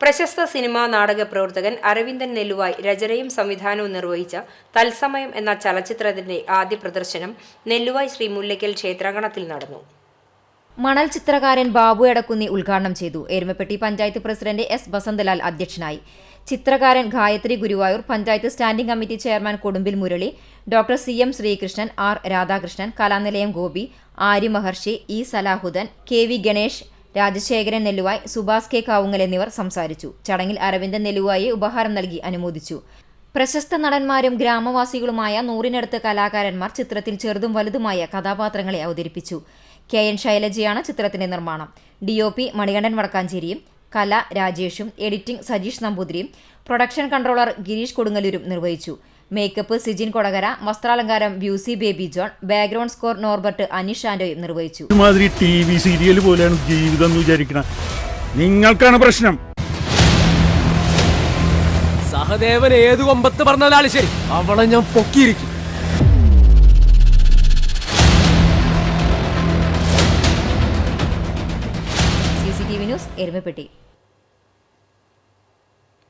പ്രശസ്ത സിനിമാ നാടക പ്രവർത്തകൻ അരവിന്ദൻ നെല്ലുവായി രചനയും സംവിധാനവും നിർവഹിച്ച തത്സമയം എന്ന ചലച്ചിത്രത്തിന്റെ ആദ്യ പ്രദർശനം നെല്ലുവായി ശ്രീ മുല്ലയ്ക്കൽ ക്ഷേത്രാങ്കണത്തിൽ നടന്നു. മണൽ ചിത്രകാരൻ ബാബു എടക്കുന്നി ഉദ്ഘാടനം ചെയ്തു. എരുമപ്പെട്ടി പഞ്ചായത്ത് പ്രസിഡന്റ് എസ് ബസന്തലാൽ അധ്യക്ഷനായി. ചിത്രകാരൻ Gayathri Guruvayur panchayat standing committee chairman Kodumbil Murali doctor C M Sreekrishnan R Radhakrishnan Kalanilayam Gopi Arya Maharshi E Salahudeen K V Ganesh Rajasekharan Nelluvai Subhash K. Kavungal എന്നിവർ സംസാരിച്ചു. ചടങ്ങിൽ അരവിന്ദൻ നെല്ലുവായെ ഉപഹാരം നൽകി അനുമോദിച്ചു. പ്രശസ്ത നടന്മാരും ഗ്രാമവാസികളുമായ നൂറിനടുത്ത് കലാകാരന്മാർ ചിത്രത്തിൽ ചെറുതും വലുതുമായ കഥാപാത്രങ്ങളെ അവതരിപ്പിച്ചു. കെ. എൻ. ശൈലജയാണ് ചിത്രത്തിന്റെ നിർമ്മാണം. ഡി. ഒ. പി. മണികണ്ഠൻ വടക്കാഞ്ചേരിയും കല രാജേഷും എഡിറ്റിംഗ് സജീഷ് നമ്പൂതിരിയും പ്രൊഡക്ഷൻ കൺട്രോളർ ഗിരീഷ് കൊടുങ്ങല്ലൂരും നിർവഹിച്ചു. മേക്കപ്പ് സിജിൻ കൊടകര വസ്ത്രാലങ്കാരം ബ്യൂസി baby John background score Norbert Aneesh ആൻഡോയും നിർവഹിച്ചു. ഒരുമാതിരി ടി വി സീരിയൽ പോലെയാണ് ജീവിതം എന്ന് വിചാരിക്കണം. നിങ്ങൾക്കാണ് പ്രശ്നം. സഹദേവൻ ഏത് കൊമ്പത്ത് പറഞ്ഞാലും ശരി. അവളെ ഞാൻ പൊക്കിയിരിക്കും. C C T V news Erumapetty.